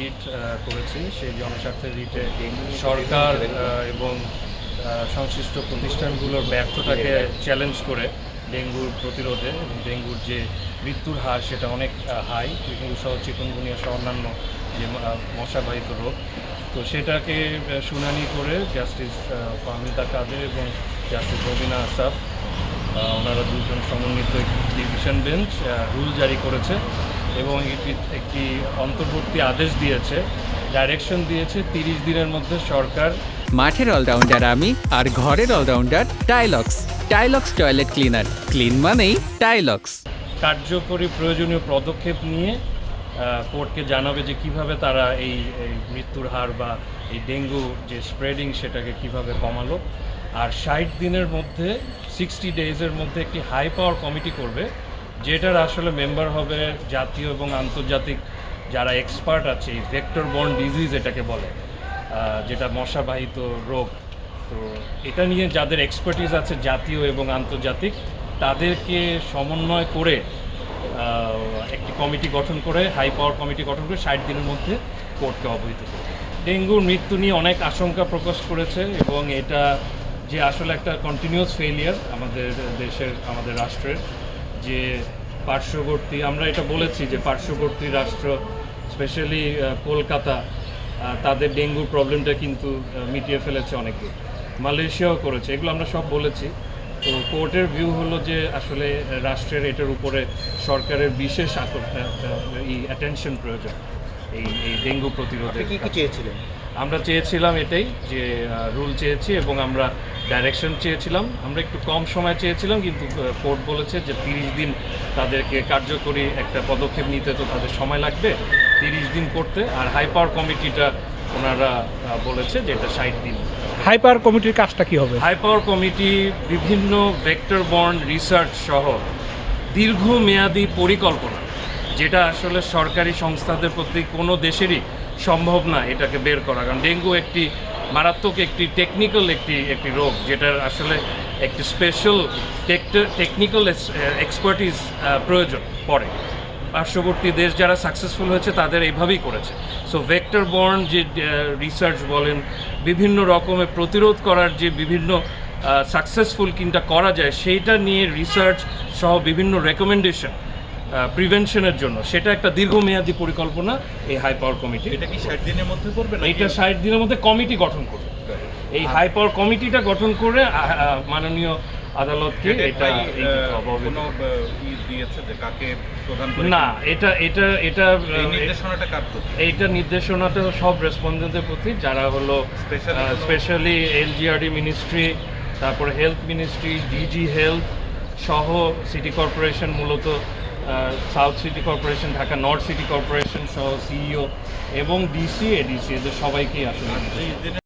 Writ করেছি। সেই জনস্বার্থের রিটে সরকার এবং সংশ্লিষ্ট প্রতিষ্ঠানগুলোর ব্যর্থতাকে চ্যালেঞ্জ করে ডেঙ্গুর প্রতিরোধে ডেঙ্গুর যে মৃত্যুর হার সেটা অনেক হাই ডেঙ্গু সহ চিকনগুনিয়া সহ অন্যান্য যে মশাবাহিত রোগ। তো সেটাকে শুনানি করে জাস্টিস ফাহমিদা কাদের এবং জাস্টিস রবিনা আসাফ ওনারা দুজন সমন্বিত ডিভিশন বেঞ্চ রুল জারি করেছে। এবং এটি একটি অন্তর্বর্তী আদেশ দিয়েছে। ডাইরেকশন দিয়েছে তিরিশ দিনের মধ্যে সরকার। মাঠের অলরাউন্ডার আমি আর ঘরের allrounder Tilex Tilex toilet cleaner clean মানেই টাইলক্স কার্যকরী প্রয়োজনীয় পদক্ষেপ নিয়ে কোর্টকে জানাবে যে কীভাবে তারা এই এই মৃত্যুর হার বা এই ডেঙ্গু যে স্প্রেডিং সেটাকে কীভাবে কমালো। আর ষাট দিনের মধ্যে সিক্সটি ডেজের মধ্যে একটি হাই পাওয়ার কমিটি করবে। যেটার আসলে মেম্বার হবে জাতীয় এবং আন্তর্জাতিক যারা এক্সপার্ট আছে ভেক্টর বর্ন ডিজিজ এটাকে বলে যেটা মশাবাহিত রোগ। তো এটা নিয়ে যাদের এক্সপার্টিস আছে জাতীয় এবং আন্তর্জাতিক, তাদেরকে সমন্বয় করে একটি কমিটি গঠন করে হাই পাওয়ার কমিটি গঠন করে ষাট দিনের মধ্যে কোর্টকে অবহিত করবে। ডেঙ্গুর মৃত্যু নিয়ে অনেক আশঙ্কা প্রকাশ করেছে এবং এটা যে আসলে একটা কন্টিনিউয়াস ফেলিয়ার আমাদের দেশের, আমাদের রাষ্ট্রের যে পার্শ্ববর্তী আমরা এটা বলেছি যে পার্শ্ববর্তী রাষ্ট্র স্পেশালি কলকাতা তাদের ডেঙ্গুর প্রবলেমটা কিন্তু মিটিয়ে ফেলেছে অনেকে মালয়েশিয়াও করেছে এগুলো আমরা সব বলেছি। তো কোর্টের ভিউ হলো যে আসলে রাষ্ট্রের এটার উপরে সরকারের বিশেষ আকর- আহ, আহ, এই অ্যাটেনশন প্রয়োজন এই এই ডেঙ্গু প্রতিরোধে কি কি চেয়েছিলেন? আমরা চেয়েছিলাম এটাই যে রুল চেয়েছি এবং আমরা ডাইরেকশন চেয়েছিলাম। আমরা একটু কম সময় চেয়েছিলাম কিন্তু কোর্ট বলেছে যে তিরিশ দিন তাদেরকে কার্যকরী একটা পদক্ষেপ নিতে তো তাদের সময় লাগবে। তিরিশ দিন করতে আর হাই পাওয়ার কমিটিটা ওনারা বলেছে যে এটা ষাট দিন। হাইপার কমিটির কাজটা কি হবে? হাই পাওয়ার কমিটি বিভিন্ন ভেক্টর বন্ড রিসার্চ সহ দীর্ঘমেয়াদী পরিকল্পনা যেটা আসলে সরকারি সংস্থাদের প্রতি কোনো দেশেরই সম্ভব না এটাকে বের করা। কারণ ডেঙ্গু একটি মারাত্মক একটি টেকনিক্যাল একটি একটি রোগ, যেটার আসলে একটি স্পেশাল টেকনিক্যাল এক্সপার্টিস প্রয়োজন পড়ে। পার্শ্ববর্তী দেশ যারা সাকসেসফুল হয়েছে, তাদের এইভাবেই করেছে। সো ভেক্টর বর্ন যে রিসার্চ বলেন, বিভিন্ন রকমের প্রতিরোধ করার যে বিভিন্ন সাকসেসফুল কিনটা করা যায়, সেইটা নিয়ে রিসার্চ সহ বিভিন্ন রেকমেন্ডেশন প্রিভেনশনের জন্য। সেটা একটা দীর্ঘমেয়াদী পরিকল্পনা এই হাই পাওয়ার কমিটি এটা কি ষাট দিনের মধ্যে করবে না এইটা ষাট দিনের মধ্যে কমিটি গঠন করবে। এই হাই পাওয়ার কমিটিটা গঠন করে মাননীয় আদালতকে এটা না এটা এটা এটা নির্দেশনাটা কার এইটা নির্দেশনাটা সব রেসপন্ডেন্টদের প্রতি যারা হলো স্পেশালি এলজিআরডি মিনিস্ট্রি তারপরে হেলথ মিনিস্ট্রি ডিজি হেলথ সহ সিটি কর্পোরেশন মূলত south city corporation Dhaka north city corporation সহ সিইও এবং ডিসি এডিসি এদের সবাইকেই আসলে